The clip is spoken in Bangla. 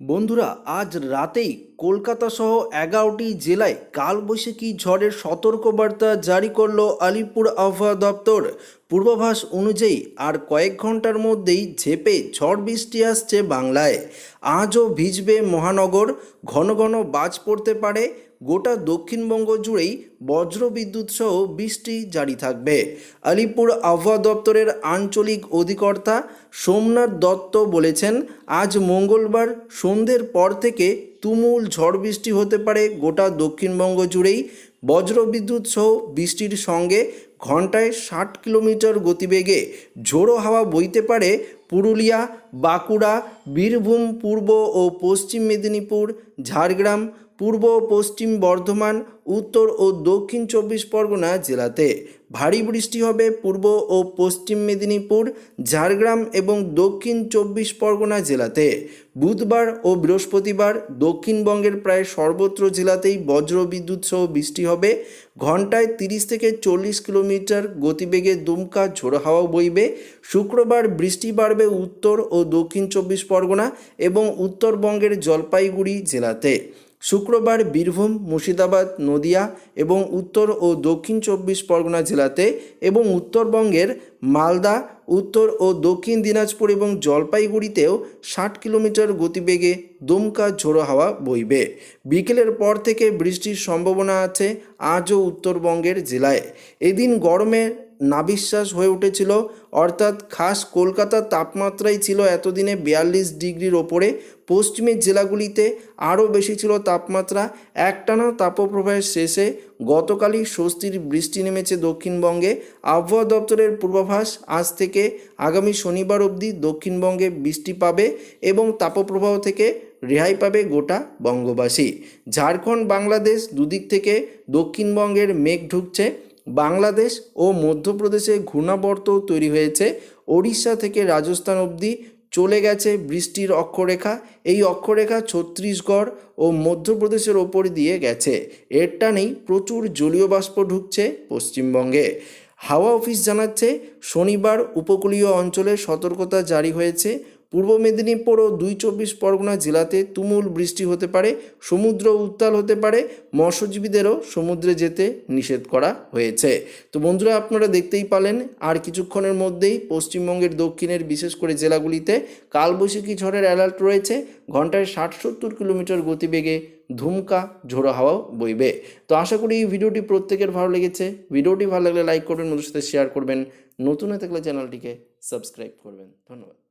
বন্ধুরা, আজ রাতেই কলকাতা সহ এগারোটি জেলায় কালবৈশাখী ঝড়ের সতর্কবার্তা জারি করল আলিপুর আবহাওয়া দপ্তর। পূর্বাভাস অনুযায়ী আর কয়েক ঘণ্টার মধ্যেই ঝেপে ঝড় বৃষ্টি আসছে বাংলায়। আজও ভিজবে মহানগর, ঘন ঘন বাজ পড়তে পারে, গোটা দক্ষিণবঙ্গ জুড়েই বজ্রবিদ্যুৎ সহ বৃষ্টি জারি থাকবে। আলিপুর আবহাওয়া দপ্তরের আঞ্চলিক অধিকর্তা সোমনাথ দত্ত বলেছেন, আজ মঙ্গলবার সন্ধ্যের পর থেকে তুমুল ঝড় বৃষ্টি হতে পারে গোটা দক্ষিণবঙ্গ জুড়েই। বজ্রবিদ্যুৎ সহ বৃষ্টির সঙ্গে ঘন্টায় ষাট কিলোমিটার গতিবেগে ঝোড়ো হাওয়া বইতে পারে পুরুলিয়া, বাঁকুড়া, বীরভূম, পূর্ব ও পশ্চিম মেদিনীপুর, ঝাড়গ্রাম পূর্ব পশ্চিম বর্ধমান, উত্তর ও দক্ষিণ চব্বিশ পরগনা জেলাতে। ভারী বৃষ্টি হবে পূর্ব ও পশ্চিম মেদিনীপুর, ঝাড়গ্রাম এবং দক্ষিণ চব্বিশ পরগনা জেলাতে। বুধবার ও বৃহস্পতিবার দক্ষিণবঙ্গের প্রায় সর্বত্র জেলাতেই বজ্রবিদ্যুৎ সহ বৃষ্টি হবে। ঘন্টায় তিরিশ থেকে চল্লিশ কিলোমিটার গতিবেগে দুমকা ঝোড়ো হাওয়া বইবে। শুক্রবার বৃষ্টি বাড়বে উত্তর ও দক্ষিণ চব্বিশ পরগনা এবং উত্তরবঙ্গের জলপাইগুড়ি জেলাতে। শুক্রবার বীরভূম, মুর্শিদাবাদ, নদিয়া এবং উত্তর ও দক্ষিণ চব্বিশ পরগনা জেলাতে এবং উত্তরবঙ্গের মালদা, উত্তর ও দক্ষিণ দিনাজপুর এবং জলপাইগুড়িতেও ষাট কিলোমিটার গতিবেগে দমকা ঝোড়ো হাওয়া বইবে। বিকেলের পর থেকে বৃষ্টির সম্ভাবনা আছে আজও উত্তরবঙ্গের জেলায়। এদিন গরমে নাবিশ্বাস হয়ে উঠেছিল। অর্থাৎ খাস কলকাতার তাপমাত্রাই ছিল এতদিনে বিয়াল্লিশ ডিগ্রির ওপরে। পশ্চিমের জেলাগুলিতে আরও বেশি ছিল তাপমাত্রা। একটানা তাপপ্রবাহের শেষে গতকালই স্বস্তির বৃষ্টি নেমেছে দক্ষিণবঙ্গে। আবহাওয়া দপ্তরের পূর্বাভাস, আজ থেকে আগামী শনিবার অবধি দক্ষিণবঙ্গে বৃষ্টি পাবে এবং তাপপ্রবাহ থেকে রেহাই পাবে গোটা বঙ্গবাসী। ঝাড়খণ্ড, বাংলাদেশ দুদিক থেকে দক্ষিণবঙ্গের মেঘ ঢুকছে। বাংলাদেশ ও মধ্যপ্রদেশে ঘূর্ণাবর্ত তৈরি হয়েছে। ওড়িশা থেকে রাজস্থান অবধি চলে গেছে বৃষ্টির অক্ষরেখা। এই অক্ষরেখা ছত্তিশগড় ও মধ্যপ্রদেশের ওপর দিয়ে গেছে। এর টানেই প্রচুর জলীয় বাষ্প ঢুকছে পশ্চিমবঙ্গে। হাওয়া অফিস জানাচ্ছে, শনিবার উপকূলীয় অঞ্চলে সতর্কতা জারি হয়েছে। পূর্ব মেদিনীপুর ও দুই চব্বিশ পরগনা জেলাতে তুমুল বৃষ্টি হতে পারে, সমুদ্র উত্তাল হতে পারে, মৎস্যজীবীদেরও সমুদ্রে যেতে নিষেধ করা হয়েছে। তো বন্ধুরা, আপনারা দেখতেই পালেন, আর কিছুক্ষণের মধ্যেই পশ্চিমবঙ্গের দক্ষিণের বিশেষ করে জেলাগুলিতে কালবৈশাখী ঝড়ের অ্যালার্ট রয়েছে, ঘন্টায় ষাট সত্তর কিলোমিটার গতিবেগে ধুমকা, ঝোড়ো হাওয়াও বইবে। তো আশা করি এই ভিডিওটি প্রত্যেকের ভালো লেগেছে। ভিডিওটি ভালো লাগলে লাইক করবেন বন্ধুর সাথে শেয়ার করবেন। নতুন হয়ে থাকলে চ্যানেলটিকে সাবস্ক্রাইব করবেন। ধন্যবাদ।